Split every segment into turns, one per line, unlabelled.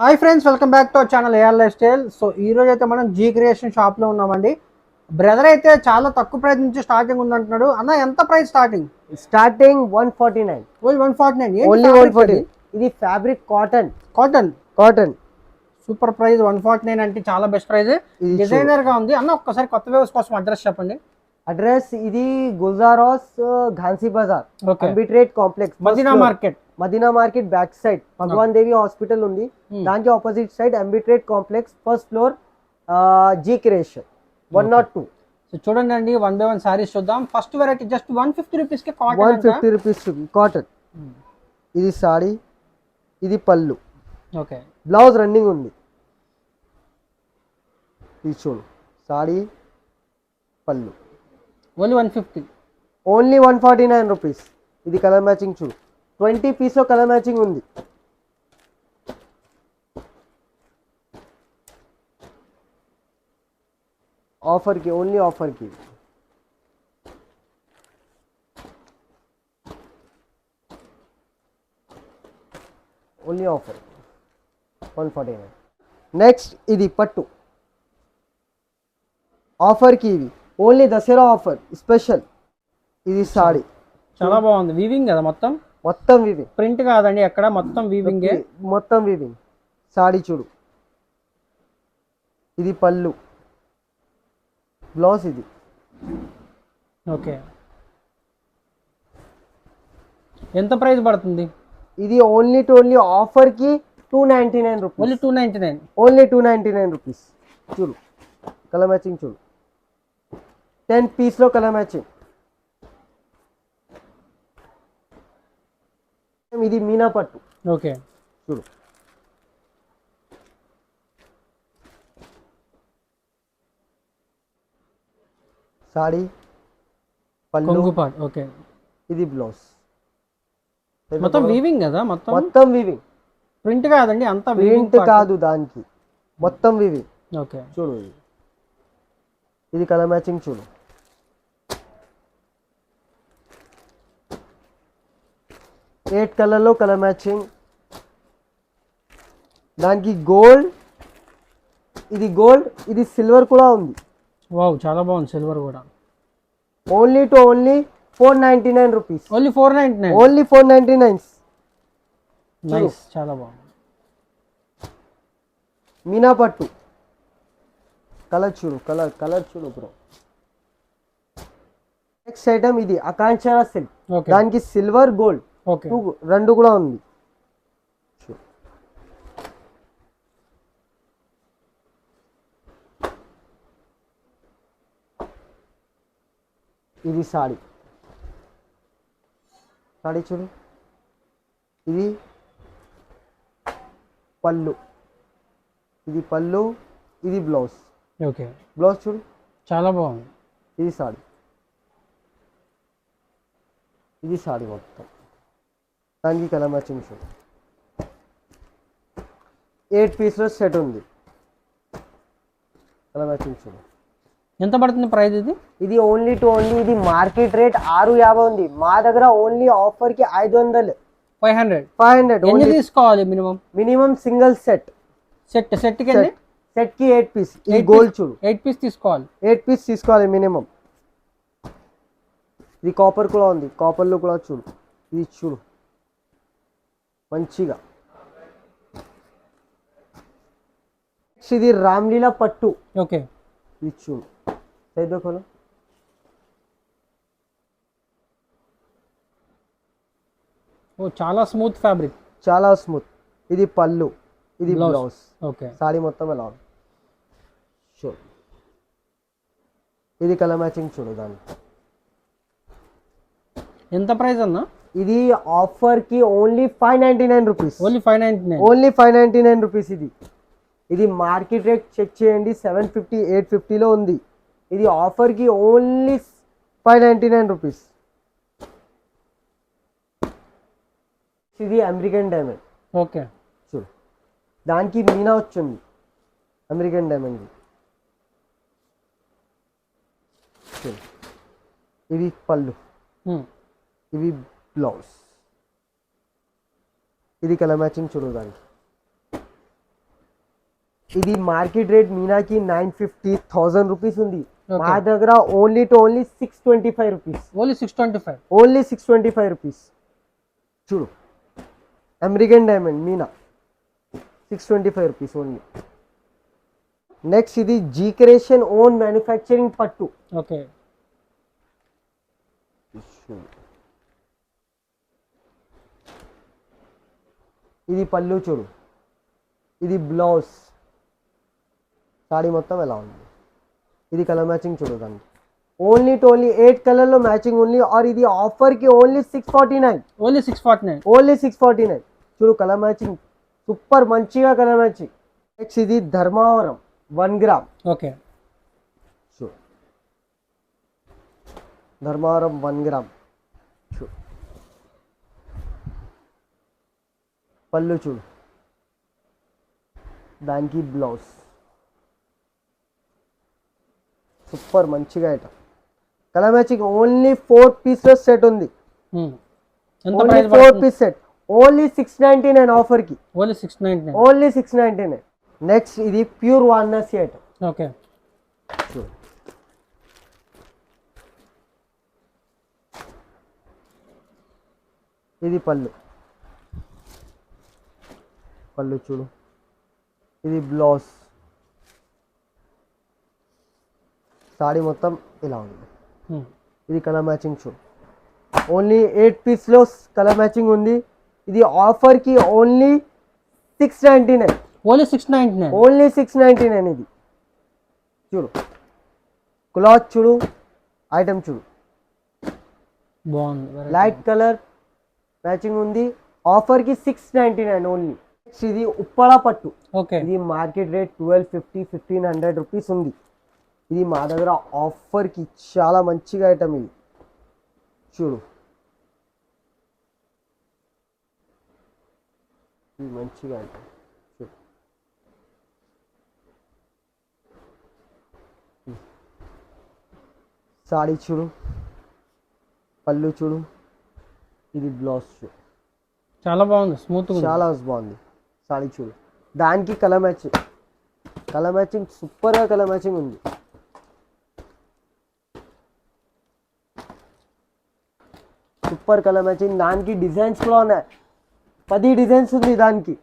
Hi friends welcome back to our channel AR lifestyle so ఈ రోజు అయితే మనం జీ క్రియేషన్ షాప్లో ఉన్నామండి. బ్రదర్ అయితే చాలా తక్కువ ప్రైస్ నుంచి స్టార్టింగ్ ఉందంటున్నాడు. అన్న ఎంత price starting
starting one forty nine
only one forty nine
only one forty ఇది? Fabric cotton
cotton
cotton
super price one forty nine అంటే చాలా బెస్ట్ ప్రైస్
ఇది
డిజైనర్గా ఉంది. అన్న ఒక్కసారి కొత్త వ్యూస్ కోసం అడ్రస్ చెప్పండి.
అడ్రస్ ఇది గుజారాస్ Ghansi Bazar అంబిట్రేట్ complex
Madina market
Madina market back side Bhagwan Devi hospital ఉంది.
Hmm.
దానికి opposite side అంబిట్రేట్ complex first floor G creation. One not two
so చూడండి అండి వన్ బై వన్ సారీస్ చూద్దాం. First variety just one fifty రూపీస్కి
one
cotton
fifty rupees cotton ఇది సారీ ఇది పళ్ళు.
Okay
blouse running ఉంది. ఇది చూడు. సారీ పళ్ళు.
Only one fifty
only one forty nine rupees ఇది కలర్ మ్యాచింగ్ చూడు. ట్వంటీ పీస్లో కలర్ మ్యాచింగ్ ఉంది. ఆఫర్కి ఓన్లీ ఆఫర్కి. Only offer. One forty nine. Next ఇది పట్టు. ఆఫర్కి ఇవి. Only Dasara offer special. ఇది సాడీ
చాలా బాగుంది. వీవింగ్ కదా మొత్తం?
మొత్తం ఇవి
ప్రింట్ కాదండి ఎక్కడ? మొత్తం వీవింగే
మొత్తం వివింగ్ సాడీ చూడు. ఇది పళ్ళు. బ్లౌజ్ ఇది.
ఓకే. ఎంత ప్రైస్ పడుతుంది?
ఇది only to only ఆఫర్కి two ninety nine rupees
only two ninety nine
only two ninety nine rupees చూడు. కలర్ మ్యాచింగ్ చూడు. టెన్ పీస్లో కలర్ మ్యాచింగ్ ఇది మీనా పట్టు.
ఓకే.
చూడు. సాడీ పళ్ళు.
కొంగుపాట్ ఓకే.
ఇది బ్లౌజ్.
మొత్తం వీవింగ్ కదా మొత్తం?
మొత్తం వివింగ్
ప్రింట్ కాదండి అంతా
ప్రింట్ కాదు దానికి. మొత్తం వివింగ్
ఓకే.
చూడు ఇది. కలర్ మ్యాచింగ్ చూడు. ఎయిట్ కలర్లో కలర్ మ్యాచింగ్ దానికి గోల్డ్ ఇది గోల్డ్ ఇది సిల్వర్ కూడా ఉంది.
వావ్ చాలా బాగుంది సిల్వర్ కూడా.
Only to only four ninety nine rupees
only four ninety nine
only four ninety nines
nice చాలా బాగుంది.
మీనా పట్టు కలర్ చూడు కలర్ కలర్ చూడు బ్రో నెక్స్ట్ ఐటమ్ ఇది అకాంక్షర సిల్క్ దానికి సిల్వర్ గోల్డ్ టూ రెండు కూడా ఉంది. చూడు. ఇది సాడీ సాడీ చూడు. ఇది పళ్ళు. ఇది పళ్ళు ఇది బ్లౌజ్.
ఓకే.
బ్లౌజ్ చూడు.
చాలా బాగుంది.
ఇది సాడీ ఇది సాడీ మొత్తం. కలర్ మ్యాచింగ్ షూ ఎయిట్ పీస్లో సెట్ ఉంది. కలర్ మ్యాచింగ్ షూ
ఎంత పడుతుంది ప్రైస్ ఇది?
ఇది ఓన్లీ టు ఓన్లీ ఇది మార్కెట్ రేట్ ఆరు యాభై ఉంది. మా దగ్గర ఓన్లీ ఆఫర్కి ఐదు వందలు.
Five hundred?
ఫైవ్ హండ్రెడ్
ఎన్ని
ఓన్లీ.
తీసుకోవాలి minimum?
Minimum single set.
Set సెట్కి ఎన్ని?
సెట్కి ఎయిట్ పీస్.
Eight
గోల్డ్ చూడు.
ఎయిట్ పీస్ తీసుకోవాలి.
ఎయిట్ పీస్ తీసుకోవాలి మినిమం. ఇది కాపర్ కూడా ఉంది. కాపర్లో కూడా చూడు. ఇది చూడు. మంచిగా. ఇది రామ్లీలా పట్టు.
ఓకే.
ఇది చూడు. కొను
ఓ చాలా స్మూత్ ఫ్యాబ్రిక్.
చాలా స్మూత్. ఇది పళ్ళు. ఇది. బ్లౌజ్.
ఓకే.
సాడీ మొత్తం ఎలా ఉంది? చూడు. ఇది కలర్ మ్యాచింగ్ చూడు దాన్ని.
ఎంత ప్రైస్ అన్న?
ఇది ఆఫర్కి only five ninety nine rupees
only five ninety nine
only five ninety nine rupees ఇది. ఇది మార్కెట్ రేట్ చెక్ చేయండి. సెవెన్ ఫిఫ్టీ ఎయిట్ ఫిఫ్టీలో ఉంది. ఇది ఆఫర్కి only five ninety nine rupees ఇది అమెరికన్ డైమండ్
ఓకే
చూడు. దానికి మీనా వచ్చింది. అమెరికన్ డైమండ్ చూడు. ఇది పళ్ళు. ఇవి బ్లౌజ్ ఇది కలర్ మ్యాచింగ్ చూడు దానికి ఇది మార్కెట్ రేట్ మీనాకి నైన్ ఫిఫ్టీ థౌసండ్ రూపీస్ ఉంది. మా దగ్గర only to only six twenty five rupees
only six twenty five
only six twenty five rupees చూడు American diamond Meena six twenty five rupees only next ఇది G creation own manufacturing పట్టు
okay
ఇది పళ్ళు చూడు. ఇది బ్లౌజ్ సాడీ మొత్తం ఎలా ఉంది? ఇది కలర్ మ్యాచింగ్ చూడు దానికి. ఓన్లీ టు ఓన్లీ ఎయిట్ కలర్లో మ్యాచింగ్ ఓన్లీ ఆర్ ఇది ఆఫర్కి only six forty nine
only six forty nine
only six forty nine చూడు కలర్ మ్యాచింగ్ సూపర్ మంచిగా కలర్ మ్యాచింగ్ నెక్స్ట్ ఇది Dharmavaram. One gram
okay
Dharmavaram one gram చూడు పళ్ళు చూడు. దానికి blouse. Super మంచిగా item colour matching only four pieces set ఉంది. Only four piece set only six ninety nine ఆఫర్కి
only six ninety nine
only six ninety nine next ఇది pure Varanasi item
okay.
ఇది పళ్ళు. పళ్ళు చూడు. ఇది బ్లౌజ్. సాడీ మొత్తం ఇలా ఉంది. ఇది కలర్ మ్యాచింగ్ చూడు ఓన్లీ ఎయిట్ పీస్లో కలర్ మ్యాచింగ్ ఉంది. ఇది ఆఫర్కి only six ninety nine.
Only six ninety nine.
Only six ninety nine ఇది. చూడు. క్లాత్ చూడు. ఐటమ్ చూడు.
బాగుంది.
లైట్ కలర్ మ్యాచింగ్ ఉంది. ఆఫర్కి సిక్స్ నైంటీ నైన్ ఓన్లీ. ఇది ఉప్పళ పట్టు.
ఓకే.
ఇది market rate twelve fifty fifteen hundred rupees ఉంది. ఇది మా దగ్గర ఆఫర్కి చాలా మంచిగా ఐటమ్ ఇది. చూడు. ఇది మంచిగా ఐటమ్. చూడు. సాడీ చూడు. పళ్ళు చూడు. ఇది బ్లౌజ్ చూడు.
చాలా బాగుంది. స్మూత్
చాలా బాగుంది. సాడీ చూడు. దానికి కలర్ మ్యాచింగ్. కలర్ మ్యాచింగ్ సూపర్గా కలర్ మ్యాచింగ్ ఉంది. Super colour matching. దానికి డిజైన్స్ కూడా ఉన్నాయి. పది డిజైన్స్ ఉంది దానికి.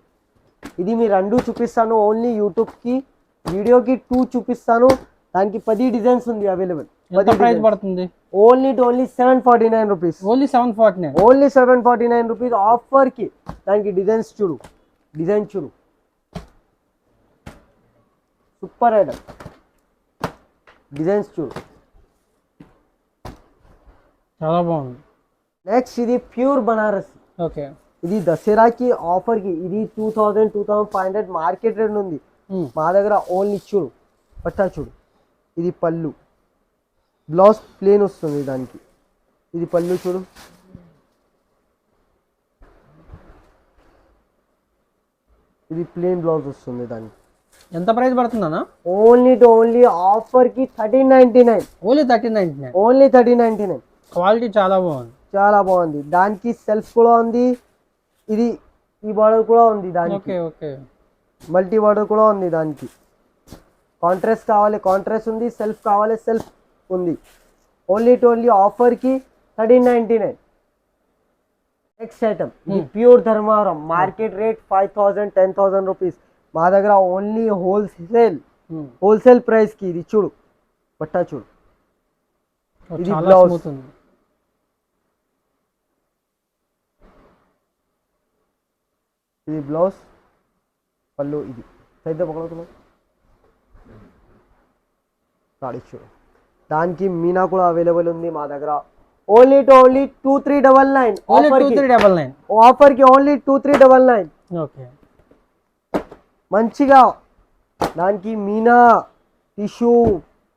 ఇది మీ రెండు చూపిస్తాను. ఓన్లీ యూట్యూబ్కి వీడియోకి టూ చూపిస్తాను. దానికి పది డిజైన్స్ ఉంది అవైలబుల్.
ప్రైస్ పడుతుంది?
Only only seven forty nine rupees.
Only seven forty nine?
Only seven forty nine rupees ఆఫర్కి దానికి డిజైన్స్ చూడు. డిజైన్ చూడు. Super item. డిజైన్స్ చూడు.
చాలా బాగుంది.
నెక్స్ట్ ఇది ప్యూర్ బనారస్.
ఓకే.
ఇది దసరాకి ఆఫర్కి ఇది two thousand two thousand five hundred market rate ఉంది. మా దగ్గర ఓన్లీ చూడు పట్టా చూడు. ఇది పళ్ళు. బ్లౌజ్ ప్లేన్ వస్తుంది దానికి. ఇది పళ్ళు చూడు. ఇది ప్లేన్ బ్లౌజ్ వస్తుంది దానికి.
ఎంత ప్రైస్ పడుతుందన్నా
only to only ఆఫర్కి thirteen ninety nine
only thirteen ninety nine
only thirteen ninety nine
quality చాలా బాగుంది.
చాలా బాగుంది. దానికి సెల్ఫ్ కూడా ఉంది. ఇది ఈ బార్డర్ కూడా ఉంది దానికి.
ఓకే ఓకే
మల్టీ బార్డర్ కూడా ఉంది దానికి. కాంట్రాస్ట్ కావాలి కాంట్రాస్ట్ ఉంది సెల్ఫ్ కావాలి సెల్ఫ్ ఉంది. Only to only ఆఫర్కి thirteen ninety nine next item ఇది pure Dharmavaram market rate five thousand ten thousand rupees. మా దగ్గర ఓన్లీ హోల్సేల్
Hmm.
హోల్సేల్ ప్రైస్కి ఇది చూడు పట్టా చూడు. ఇది
ఉంది.
ఇది బ్లౌజ్ పళ్ళు ఇది. పక్కన సాడీ చూడు. దానికి మీనా కూడా అవైలబుల్ ఉంది మా దగ్గర. Only to only two three double nine
two three double nine
ఆఫర్కి only two three double nine
okay
మంచిగా దానికి మీనా టిష్యూ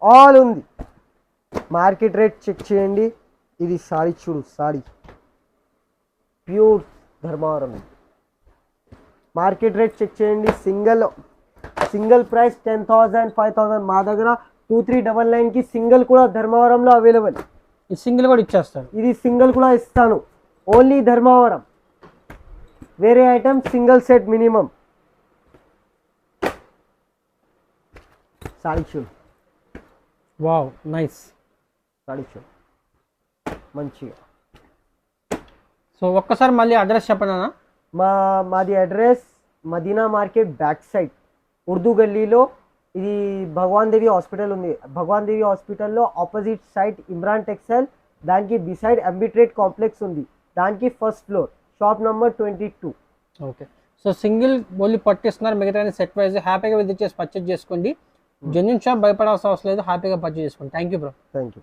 ఆల్ ఉంది. మార్కెట్ రేట్ చెక్ చేయండి. ఇది సారీ చూడు sari. Pure Dharmavaram. Market rate check చేయండి. Single single price ten thousand five thousand మా దగ్గర. Two three double నైన్కి సింగిల్ కూడా ధర్మవరంలో అవైలబుల్
ఈ సింగిల్ కూడా ఇచ్చేస్తారు
ఇది సింగిల్ కూడా ఇస్తాను. ఓన్లీ ధర్మవరం. వేరే item single set minimum. Sari shoot
wow nice.
Sari shoot మంచిగా.
సో ఒక్కసారి మళ్ళీ అడ్రస్ చెప్పండి అన్న?
మా మాది address Madina market back side Urdu గల్లీలో ఇది భగవాన్ దేవి హాస్పిటల్ ఉంది. భగవాన్ దేవి హాస్పిటల్లో ఆపోజిట్ సైడ్ ఇమ్రాన్ టెక్స్టైల్ దానికి బిసైడ్ అంబిట్రేట్ కాంప్లెక్స్ ఉంది. దానికి first floor shop number twenty two.
Okay. So single only పట్టిస్తున్నారు. మిగతా సెట్ వైజ్ హ్యాపీగా విజిట్ చేసి పర్చేజ్ చేసుకోండి. జెన్యున్ షాప్ భయపడాల్సిన అవసరం లేదు. హ్యాపీగా పర్చేజ్ చేసుకోండి. Thank you bro
thank you